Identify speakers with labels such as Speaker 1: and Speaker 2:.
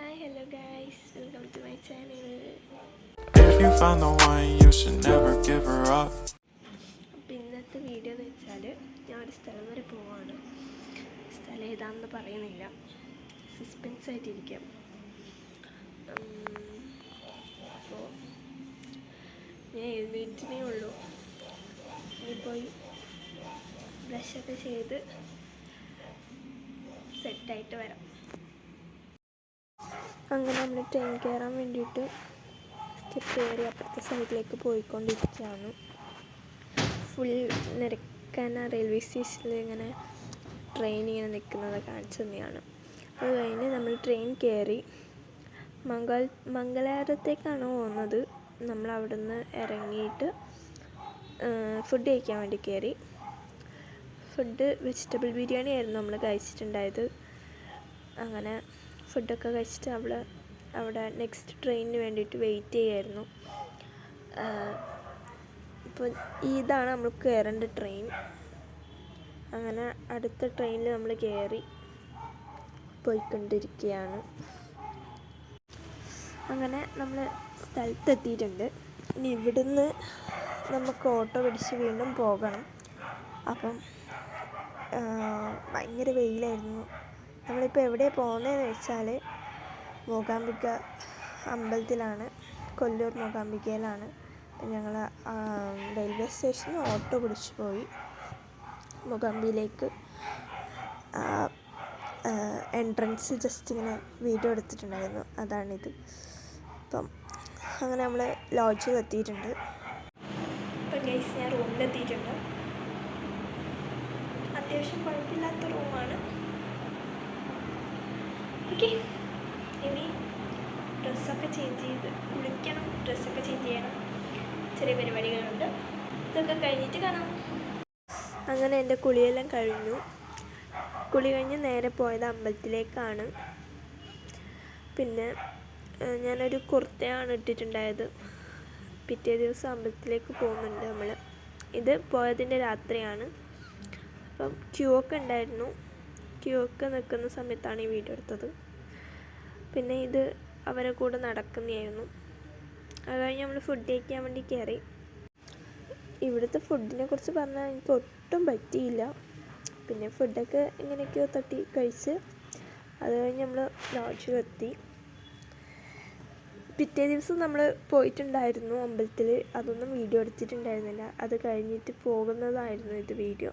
Speaker 1: Hi hello guys welcome to my channel
Speaker 2: If you find the one, you should never give her up.
Speaker 1: ഇന്നത്തെ video എന്ന് വെച്ചാൽ ഞാൻ ഒരു സ്ഥലം വരെ പോവാണ്. സ്ഥലം ഏതാണെന്ന് പറയുന്നില്ല. സസ്പെൻസ് ആയിട്ടിരിക്കാം. അപ്പോൾ ഞാൻ എഴുന്നേറ്റിനേ ഉള്ളൂ. ഇനി പോയി ബ്രഷൊക്കെ ചെയ്ത് സെറ്റായിട്ട് വരാം. അങ്ങനെ നമ്മൾ ട്രെയിൻ കയറാൻ വേണ്ടിയിട്ട് സ്റ്റെപ്പ് കയറി അപ്പുറത്തെ സൈഡിലേക്ക് പോയിക്കൊണ്ടിരിക്കുകയാണ്. ഫുൾ നിരക്കാൻ റെയിൽവേ സ്റ്റേഷനിൽ ഇങ്ങനെ ട്രെയിൻ ഇങ്ങനെ നിൽക്കുന്നത് കാണിച്ചു തന്നെയാണ്. അത് കഴിഞ്ഞ് നമ്മൾ ട്രെയിൻ കയറി മംഗൾ മംഗലാപുരത്തേക്കാണ് പോകുന്നത്. നമ്മൾ അവിടുന്ന് ഇറങ്ങിയിട്ട് ഫുഡ് കഴിക്കാൻ വേണ്ടി കയറി ഫുഡ് വെജിറ്റബിൾ ബിരിയാണി ആയിരുന്നു നമ്മൾ കഴിച്ചിട്ടുണ്ടായത്. അങ്ങനെ ഫുഡൊക്കെ കഴിച്ചിട്ട് അവൾ അവിടെ നെക്സ്റ്റ് ട്രെയിനിന് വേണ്ടിയിട്ട് വെയിറ്റ് ചെയ്യായിരുന്നു. ഇപ്പോൾ ഇതാണ് നമ്മൾ കയറേണ്ട ട്രെയിൻ അങ്ങനെ അടുത്ത ട്രെയിനിൽ നമ്മൾ കയറി പോയിക്കൊണ്ടിരിക്കുകയാണ്. അങ്ങനെ നമ്മൾ സ്ഥലത്തെത്തിയിട്ടുണ്ട്. ഇനി ഇവിടുന്ന് നമുക്ക് ഓട്ടോ പിടിച്ച് വീണ്ടും പോകണം. അപ്പം ഭയങ്കര വെയിലായിരുന്നു. നമ്മളിപ്പോൾ എവിടെ പോകുന്നതെന്ന് വെച്ചാൽ മൂകാംബിക അമ്പലത്തിലാണ്. കൊല്ലൂർ മൂകാംബികയിലാണ്. ഞങ്ങൾ റെയിൽവേ സ്റ്റേഷനിൽ ഓട്ടോ പിടിച്ച് പോയി. മൂകാംബിയിലേക്ക് എൻട്രൻസ് ജസ്റ്റ് ഇങ്ങനെ വീഡിയോ എടുത്തിട്ടുണ്ടായിരുന്നു. അതാണിത്. അപ്പം അങ്ങനെ നമ്മൾ ലോഡ്ജിൽ എത്തിയിട്ടുണ്ട്. ഇപ്പം ഗൈസ് ഞാൻ റൂമിലെത്തിയിട്ടുണ്ട് അത്യാവശ്യം കുഴപ്പമില്ലാത്ത റൂമാണ് ഓക്കെ. ഇനി ഡ്രസ്സൊക്കെ ചേഞ്ച് ചെയ്ത് കുളിക്കണം ഡ്രസ്സൊക്കെ ചേഞ്ച് ചെയ്യണം. ചെറിയ പരിപാടികളുണ്ട്. ഇതൊക്കെ കഴിഞ്ഞിട്ട് കാണാം. അങ്ങനെ എന്റെ കുളിയെല്ലാം കഴിഞ്ഞു. കുളി കഴിഞ്ഞ് നേരെ പോയത് അമ്പലത്തിലേക്കാണ്. പിന്നെ ഞാനൊരു കുർത്തയാണ് ഇട്ടിട്ടുണ്ടായത്. പിറ്റേ ദിവസം അമ്പലത്തിലേക്ക് പോകുന്നുണ്ട് നമ്മൾ ഇത് പോയതിന്റെ രാത്രിയാണ്. അപ്പം ക്യൂ ഒക്കെ ഉണ്ടായിരുന്നു. ക്യൂ ഒക്കെ നിൽക്കുന്ന സമയത്താണ് ഈ വീഡിയോ എടുത്തത്. പിന്നെ ഇത് അവരെ കൂടെ നടക്കുന്നതായിരുന്നു. അത് കഴിഞ്ഞ് നമ്മൾ ഫുഡ് കഴിക്കാൻ വേണ്ടി കയറി. ഇവിടുത്തെ ഫുഡിനെ കുറിച്ച് പറഞ്ഞാൽ എനിക്ക് ഒട്ടും പറ്റിയില്ല. പിന്നെ ഫുഡൊക്കെ എങ്ങനെയൊക്കെയോ തട്ടി കഴിച്ച് അത് കഴിഞ്ഞ് നമ്മൾ ലോഡ്ജിലെത്തി പിറ്റേ ദിവസം നമ്മൾ പോയിട്ടുണ്ടായിരുന്നു അമ്പലത്തിൽ അതൊന്നും വീഡിയോ എടുത്തിട്ടുണ്ടായിരുന്നില്ല. അത് കഴിഞ്ഞിട്ട് പോകുന്നതായിരുന്നു ഇത് വീഡിയോ.